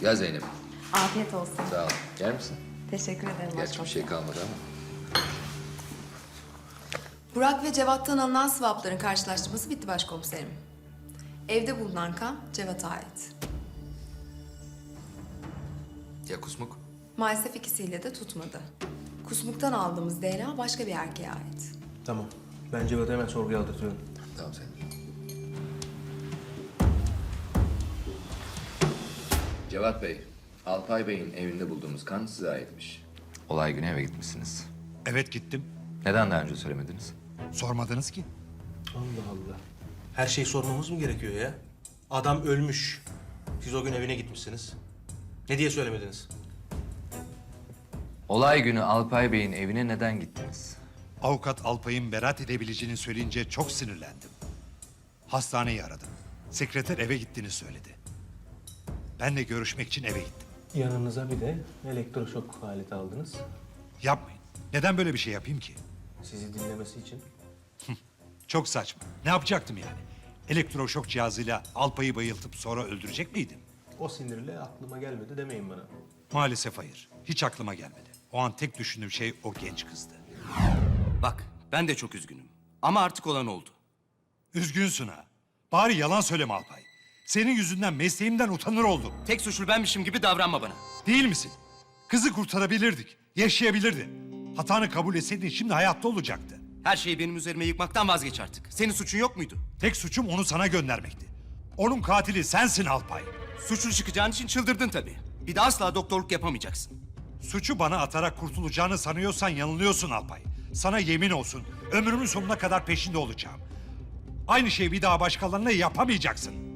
Gel Zeynep. Afiyet olsun. Sağ ol. Yer misin? Teşekkür ederim Gerçi bir şey kalmadı ama. Burak ve Cevat'tan alınan swapların karşılaştırması bitti başkomiserim. Evde bulunan kan Cevat'a ait. Ya kusmuk? Maalesef ikisiyle de tutmadı. Kusmuktan aldığımız DNA başka bir erkeğe ait. Tamam. Ben Cevat'ı hemen sorguya aldatıyorum. Tamam Zeynep. Cevat Bey, Alpay Bey'in evinde bulduğumuz kan size aitmiş. Olay günü eve gitmişsiniz. Evet gittim. Neden daha önce söylemediniz? Sormadınız ki. Allah Allah. Her şeyi sormamız mı gerekiyor ya? Adam ölmüş. Siz o gün evine gitmişsiniz. Ne diye söylemediniz? Olay günü Alpay Bey'in evine neden gittiniz? Avukat Alpay'ın beraat edebileceğini söyleyince çok sinirlendim. Hastaneyi aradım. Sekreter eve gittiğini söyledi. Benle görüşmek için eve gittim. Yanınıza bir de elektroşok aleti aldınız. Yapmayın. Neden böyle bir şey yapayım ki? Sizi dinlemesi için. Çok saçma. Ne yapacaktım yani? Elektroşok cihazıyla Alpay'ı bayıltıp sonra öldürecek miydim? O sinirle aklıma gelmedi demeyin bana. Maalesef hayır. Hiç aklıma gelmedi. O an tek düşündüğüm şey o genç kızdı. Bak ben de çok üzgünüm. Ama artık olan oldu. Üzgünsün ha. Bari yalan söyleme Alpay. Senin yüzünden mesleğimden utanır oldum. Tek suçlu benmişim gibi davranma bana. Değil misin? Kızı kurtarabilirdik. Yaşayabilirdi. Hatanı kabul etseydin şimdi hayatta olacaktı. Her şeyi benim üzerime yıkmaktan vazgeç artık. Senin suçun yok muydu? Tek suçum onu sana göndermekti. Onun katili sensin Alpay. Suçlu çıkacağın için çıldırdın tabii. Bir de asla doktorluk yapamayacaksın. Suçu bana atarak kurtulacağını sanıyorsan yanılıyorsun Alpay. Sana yemin olsun ömrümün sonuna kadar peşinde olacağım. Aynı şeyi bir daha başkalarına yapamayacaksın.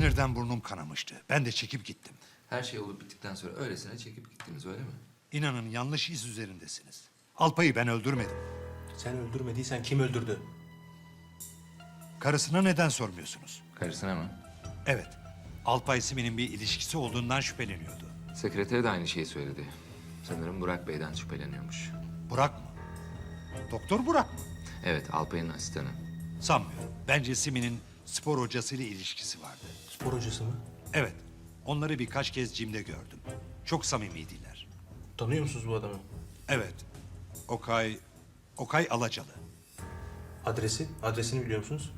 Sinirden burnum kanamıştı. Ben de çekip gittim. Her şey olup bittikten sonra öylesine çekip gittiniz öyle mi? İnanın yanlış iz üzerindesiniz. Alpay'ı ben öldürmedim. Sen öldürmediysen kim öldürdü? Karısına neden sormuyorsunuz? Karısına mı? Evet. Alpay Simi'nin bir ilişkisi olduğundan şüpheleniyordu. Sekreteri de aynı şeyi söyledi. Sanırım Burak Bey'den şüpheleniyormuş. Burak mı? Doktor Burak mı? Evet, Alpay'ın asistanı. Sanmıyorum. Bence Simi'nin spor hocasıyla ilişkisi vardı. Spor hocası mı? Evet. Onları birkaç kez cimde gördüm. Çok samimiydiler. Tanıyor musunuz bu adamı? Evet. Okay... Okay Alacalı. Adresi? Adresini biliyor musunuz?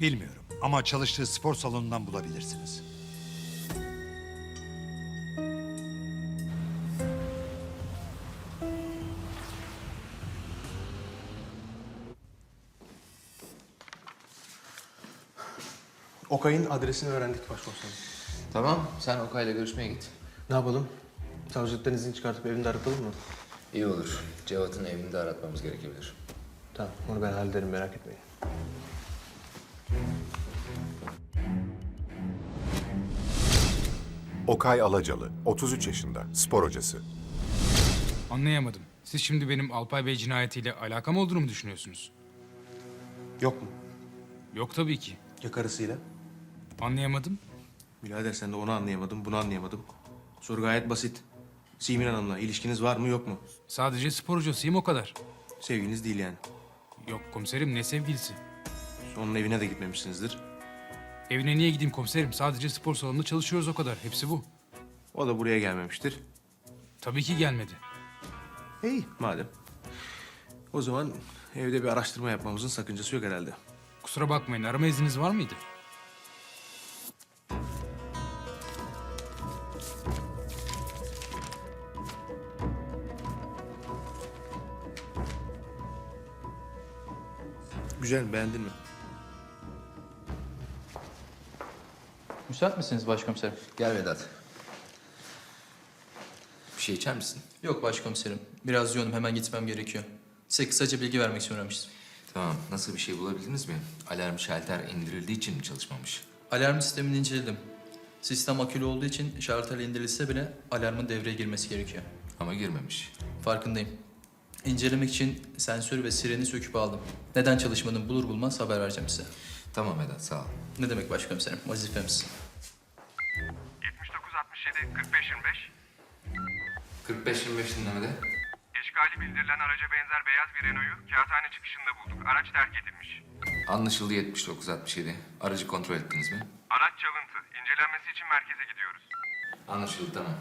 Bilmiyorum ama çalıştığı spor salonundan bulabilirsiniz. Okay'ın adresini öğrendik başkomiserim. Tamam, sen Okay'la görüşmeye git. Ne yapalım? Savcılıktan izin çıkartıp evinde aratalım mı? İyi olur. Cevat'ın evini de aratmamız gerekebilir. Tamam, onu ben hallederim merak etmeyin. Okay Alacalı, 33 yaşında, spor hocası. Anlayamadım. Siz şimdi benim Alpay Bey cinayetiyle alakam olduğunu mu düşünüyorsunuz? Yok mu? Yok tabii ki. Ya karısıyla? Anlayamadım. Birader sen de onu anlayamadın, bunu anlayamadım. Soru gayet basit. Simin Hanım'la ilişkiniz var mı yok mu? Sadece spor hocasıyım o kadar. Sevginiz değil yani. Yok komiserim ne sevgilisi. Onun evine de gitmemişsinizdir. Evine niye gideyim komiserim? Sadece spor salonunda çalışıyoruz o kadar. Hepsi bu. O da buraya gelmemiştir. Tabii ki gelmedi. İyi madem. O zaman evde bir araştırma yapmamızın sakıncası yok herhalde. Kusura bakmayın arama izniniz var mıydı? Güzel beğendin mi? Müsait misiniz başkomiserim? Gel Vedat. Bir şey içer misin? Yok başkomiserim. Biraz yoğunum hemen gitmem gerekiyor. Size kısaca bilgi vermek için uğramıştım. Tamam, nasıl bir şey bulabildiniz mi? Alarm şalter indirildiği için mi çalışmamış? Alarm sistemini inceledim. Sistem akülü olduğu için şartel indirilse bile alarmın devreye girmesi gerekiyor. Ama girmemiş. Farkındayım. İncelemek için sensör ve sireni söküp aldım. Neden çalışmadığını bulur bulmaz haber vereceğim size. Tamam Vedat, sağ ol. Ne demek başkomiserim? Vazifemiz. 79 67 45 25 45-25 dinlemede. Eşkali bildirilen araca benzer beyaz bir Renault'u kağıthane çıkışında bulduk. Araç terk edilmiş. Anlaşıldı 79-67. Aracı kontrol ettiniz mi? Araç çalıntı. İncelenmesi için merkeze gidiyoruz. Anlaşıldı tamam.